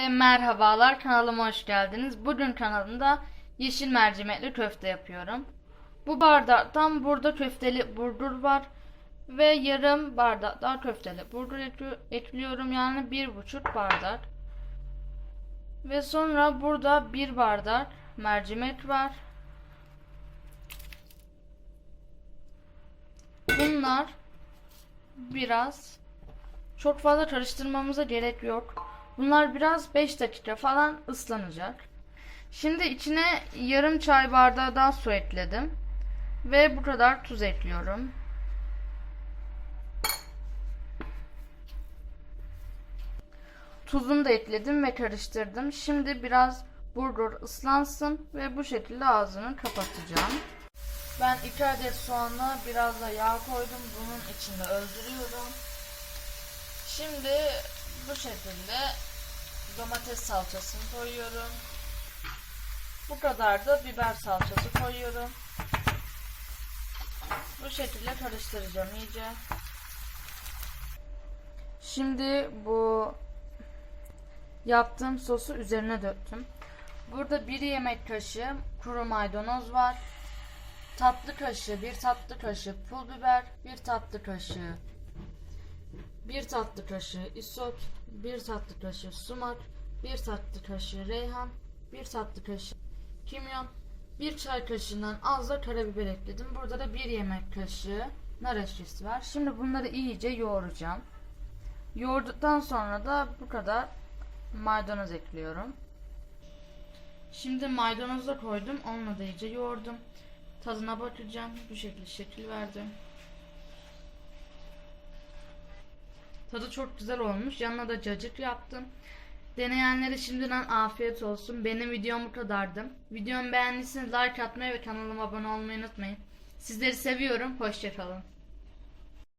Herkese merhabalar kanalıma hoş geldiniz. Bugün kanalımda yeşil mercimekli köfte yapıyorum. Bu bardaktan burada köfteli burdur var ve yarım bardak daha köfteli burdur ekli- ekliyorum yani bir buçuk bardak. Ve sonra burada bir bardak mercimek var. Bunlar biraz çok fazla karıştırmamıza gerek yok. Bunlar biraz 5 dakika falan ıslanacak. Şimdi içine yarım çay bardağı daha su ekledim. Ve bu kadar tuz ekliyorum. Tuzunu da ekledim ve karıştırdım. Şimdi biraz bulgur ıslansın ve bu şekilde ağzını kapatacağım. Ben 2 adet soğanla biraz da yağ koydum. Bunun içinde öldürüyorum. Şimdi bu şekilde domates salçasını koyuyorum. Bu kadar da biber salçası koyuyorum. Bu şekilde karıştıracağım iyice. Şimdi bu yaptığım sosu üzerine döktüm. Burada bir yemek kaşığı kuru maydanoz var. Tatlı kaşığı, bir tatlı kaşığı pul biber, bir tatlı kaşığı 1 tatlı kaşığı isot, 1 tatlı kaşığı sumak, 1 tatlı kaşığı reyhan, 1 tatlı kaşığı kimyon, 1 çay kaşığından az da karabiber ekledim. Burada da 1 yemek kaşığı nar eşkisi var. Şimdi bunları iyice yoğuracağım. Yoğurduktan sonra da bu kadar maydanoz ekliyorum. Şimdi maydanozu da koydum. Onunla da iyice yoğurdum. Tadına bakacağım. Bu şekilde şekil verdim. Tadı çok güzel olmuş. Yanına da cacık yaptım. Deneyenlere şimdiden afiyet olsun. Benim videom bu kadardı. Videomu beğendiyseniz like atmayı ve kanalıma abone olmayı unutmayın. Sizleri seviyorum. Hoşçakalın.